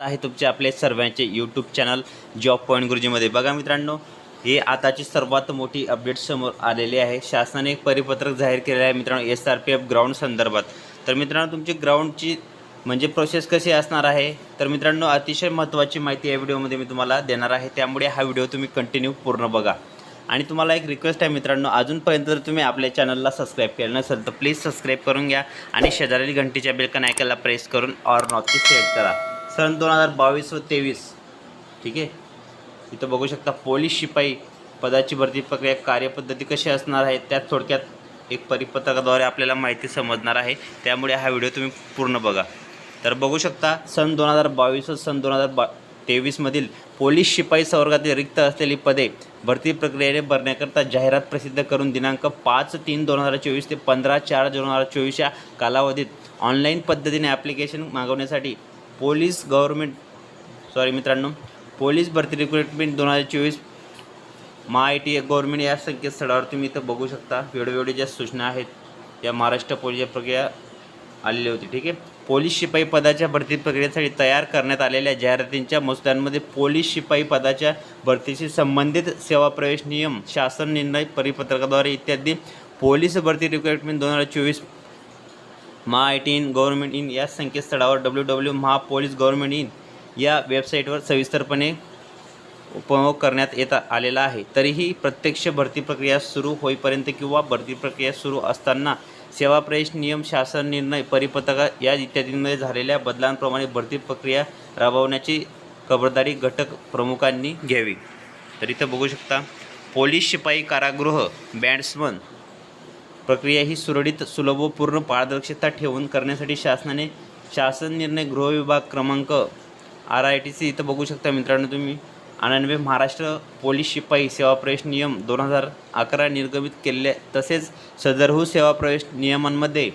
आहे तुमचे आपले सर्वांचे यूट्यूब चॅनल जॉब पॉईंट गुरुजीमध्ये बघा मित्रांनो हे आताची सर्वात मोठी अपडेट समोर आलेली आहे. शासनाने एक परिपत्रक जाहीर केलेलं आहे मित्रांनो S R P F ground संदर्भात. तर मित्रांनो तुमची ग्राउंडची म्हणजे प्रोसेस कशी असणार आहे? तर मित्रांनो अतिशय महत्त्वाची माहिती या व्हिडिओमध्ये मी तुम्हाला देणार आहे. त्यामुळे हा व्हिडिओ तुम्ही कंटिन्यू पूर्ण बघा. आणि तुम्हाला एक रिक्वेस्ट आहे मित्रांनो अजूनपर्यंत जर तुम्ही आपल्या चॅनलला सबस्क्राईब केलं नसेल तर प्लीज सबस्क्राईब करून घ्या. आणि शेजारील घंटीच्या बेलकन ऐकायला प्रेस करून ऑर नॉटची सेट करा. सन दोन हजार बावीस व तेवीस. ठीक आहे? इथं बघू शकता पोलीस शिपाई पदाची भरती प्रक्रिया कार्यपद्धती कशी असणार आहे त्यात थोडक्यात एक परिपत्रकाद्वारे आपल्याला माहिती समजणार आहे. त्यामुळे हा व्हिडिओ तुम्ही पूर्ण बघा. तर बघू शकता सन दोन हजार बावीस व सन दोन हजार बा तेवीसमधील पोलीस शिपाई संवर्गातील रिक्त असलेली पदे भरती प्रक्रियेने भरण्याकरता जाहिरात प्रसिद्ध करून दिनांक पाच तीन दोन हजार चोवीस ते पंधरा चार दोन हजार चोवीस या कालावधीत ऑनलाईन पद्धतीने ॲप्लिकेशन मागवण्यासाठी पोलीस गव्हर्मेंट सॉरी मित्रांनो पोलीस भरती रिक्रुटमेंट दोन हजार चोवीस महा आय टी गव्हर्मेंट या संकेतस्थळावर तुम्ही इथं बघू शकता. वेळोवेळी ज्या सूचना आहेत या महाराष्ट्र पोलीस प्रक्रिया आलेली होती ठीक आहे? पोलीस शिपाई पदाच्या भरती प्रक्रियेसाठी तयार करण्यात आलेल्या जाहिरातींच्या मसुद्यांमध्ये पोलीस शिपाई पदाच्या भरतीशी संबंधित सेवा प्रवेश नियम शासन निर्णय परिपत्रकाद्वारे इत्यादी पोलीस भरती रिक्रुटमेंट दोन हजार चोवीस Maha I T in government in या संकेतस्थळावर W W Maha police government in या वेबसाईटवर सविस्तरपणे उपयोग करण्यात येत आलेला आहे. तरीही प्रत्यक्ष भरती प्रक्रिया सुरू होईपर्यंत किंवा भरती प्रक्रिया सुरू असताना सेवा प्रवेश नियम शासन निर्णय परिपत्रक या इत्यादींमध्ये झालेल्या बदलांप्रमाणे भरती प्रक्रिया राबवण्याची खबरदारी घटक प्रमुखांनी घ्यावी. तर इथं बघू शकता पोलीस शिपाई कारागृह बँड्समन प्रक्रिया ही सुरळीत सुलभ व पूर्ण पारदर्शकता ठेवून करण्यासाठी शासनाने शासन निर्णय गृह विभाग क्रमांक आर आय टी सी इथं बघू शकता मित्रांनो तुम्ही. अनन्वे महाराष्ट्र पोलीस शिपाई सेवा प्रवेश नियम दोन हजार अकरा निर्गमित केलेले तसेच सदरहू हो सेवा प्रवेश नियमांमध्ये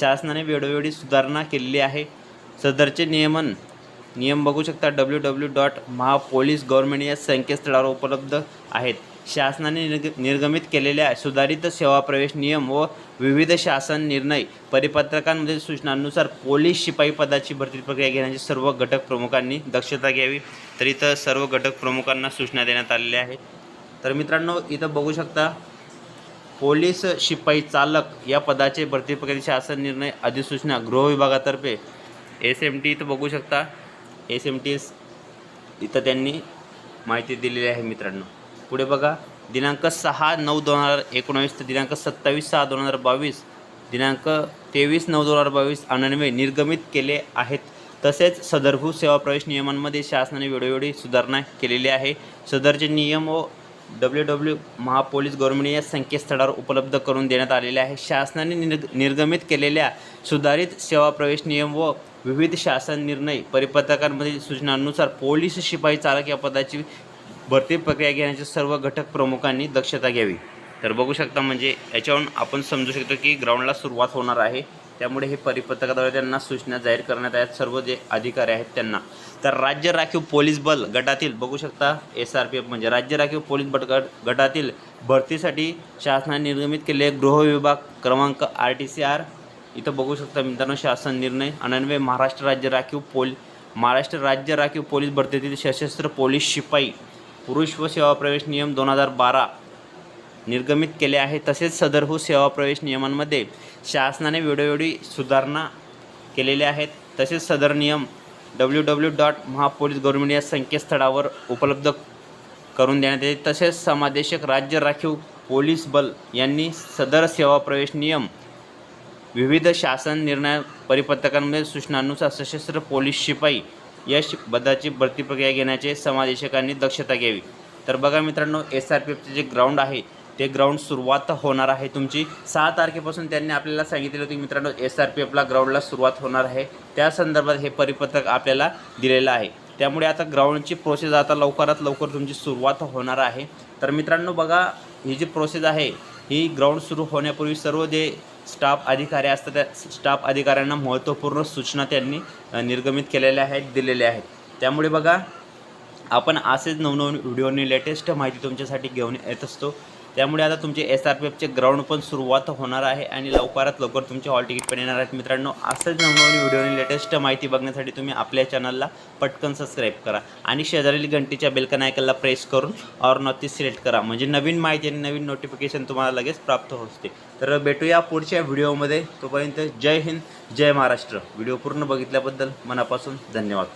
शासनाने वेळोवेळी सुधारणा केलेली आहे. सदरचे नियमन नियम बघू शकता W W dot Mahapolice government या संकेतस्थळावर उपलब्ध आहेत. शासनाने निर्ग निर्गमित केलेल्या सुधारित सेवा प्रवेश नियम व विविध शासन निर्णय परिपत्रकांमधील सूचनांनुसार पोलीस शिपाई पदाची भरती प्रक्रिया घेण्याची सर्व घटक प्रमुखांनी दक्षता घ्यावी. तर इथं सर्व घटक प्रमुखांना सूचना देण्यात आलेल्या आहेत. तर मित्रांनो इथं बघू शकता पोलीस शिपाई चालक या पदाचे भरती प्रक्रियेचे शासन निर्णय अधिसूचना गृह विभागातर्फे. एस एम टी इथं बघू शकता. एस एम टी एस इथं त्यांनी माहिती दिलेली आहे मित्रांनो. पुढे बघा. दिनांक सहा नऊ दोन हजार एकोणावीस ते दिनांक सत्तावीस सहा दोन हजार बावीस दिनांक तेवीस नऊ दोन हजार बावीस अनन्वे निर्गमित केले आहेत. तसेच सदरभू सेवा प्रवेश नियमांमध्ये शासनाने वेळोवेळी सुधारणा केलेली आहे. सदरचे नियम व डब्ल्यू डब्ल्यू महापोलीस गव्हर्नमेंट या संकेतस्थळावर उपलब्ध करून देण्यात आलेले आहे. शासनाने निर्ग निर्गमित केलेल्या सुधारित सेवा प्रवेश नियम व विविध शासन निर्णय परिपत्रकांमधील सूचनांनुसार पोलीस शिपाई चालक या पदाची भरती प्रक्रिया घेण्याचे सर्व घटक प्रमुखांनी दक्षता घ्यावी. तर बघू शकता म्हणजे याच्यावरून आपण समजू शकतो की ग्राउंडला सुरुवात होणार आहे. त्यामुळे हे परिपत्रकाद्वारे त्यांना सूचना जाहीर करण्यात आहेत सर्व जे अधिकारी आहेत त्यांना. तर राज्य राखीव पोलीस बल गटातील बघू शकता एस आर पी एफ म्हणजे राज्य राखीव पोलीस बट गट गटातील भरतीसाठी शासनाने निर्गमित केलेले गृह विभाग क्रमांक आर टी सी आर इथं बघू शकता मित्रांनो शासन निर्णय. अनन्वय महाराष्ट्र राज्य राखीव पोल महाराष्ट्र राज्य राखीव पोलीस भरतीतील सशस्त्र पोलीस शिपाई पुरुष व सेवा प्रवेश नियम दोन हजार बारा निर्गमित केले आहे. तसेच सदरहू सेवा प्रवेश नियमांमध्ये शासनाने वेळोवेळी सुधारणा केलेल्या आहेत. तसेच सदर नियम W W dot Mahapolice government या संकेतस्थळावर उपलब्ध करून देण्यात येते. तसेच समादेशक राज्य राखीव पोलीस बल यांनी सदर सेवा प्रवेश नियम विविध शासन निर्णय परिपत्रकांमध्ये सूचनानुसार सशस्त्र पोलीस शिपाई यश बदाची भरती प्रक्रिया घेण्याचे समादेशकांनी दक्षता घ्यावी. तर बघा मित्रांनो एस आर पी एफचे जे ग्राउंड आहे ते ग्राउंड सुरुवात होणार आहे तुमची. सहा तारखेपासून त्यांनी आपल्याला सांगितले होते की मित्रांनो एस आर पी एफला ग्राउंडला सुरुवात होणार आहे. त्या संदर्भात हे परिपत्रक आपल्याला दिलेलं आहे. त्यामुळे आता ग्राउंडची प्रोसेस आता लवकरात लवकर तुमची सुरुवात होणार आहे. तर मित्रांनो बघा ही जी प्रोसेस आहे ही ग्राउंड सुरू होण्यापूर्वी सर्व जे स्टाफ अधिकारी असतात त्या स्टाफ अधिकाऱ्यांना महत्त्वपूर्ण सूचना त्यांनी निर्गमित केलेल्या आहेत दिलेल्या आहेत. त्यामुळे बघा आपण असेच नवनवीन व्हिडिओनी लेटेस्ट माहिती तुमच्यासाठी घेऊन येत असतो. त्यामुळे आता तुमचे एस आर पी एफचे ग्राउंड पण सुरुवात होणार आहे आणि लवकरात लवकर तुमचे हॉल तिकीट पण येणार आहेत. मित्रांनो असंच नवनवीन व्हिडिओने लेटेस्ट माहिती बघण्यासाठी तुम्ही आपल्या चॅनलला पटकन सबस्क्राईब करा आणि शेजारील घंटीच्या बेलकन आयकनला प्रेस करून और नॉती सिलेक्ट करा. म्हणजे नवीन माहिती आणि नवीन नोटिफिकेशन तुम्हाला लगेच प्राप्त होते. तर भेटूया पुढच्या व्हिडिओमध्ये तोपर्यंत जय हिंद जय महाराष्ट्र. व्हिडिओ पूर्ण बघितल्याबद्दल मनापासून धन्यवाद.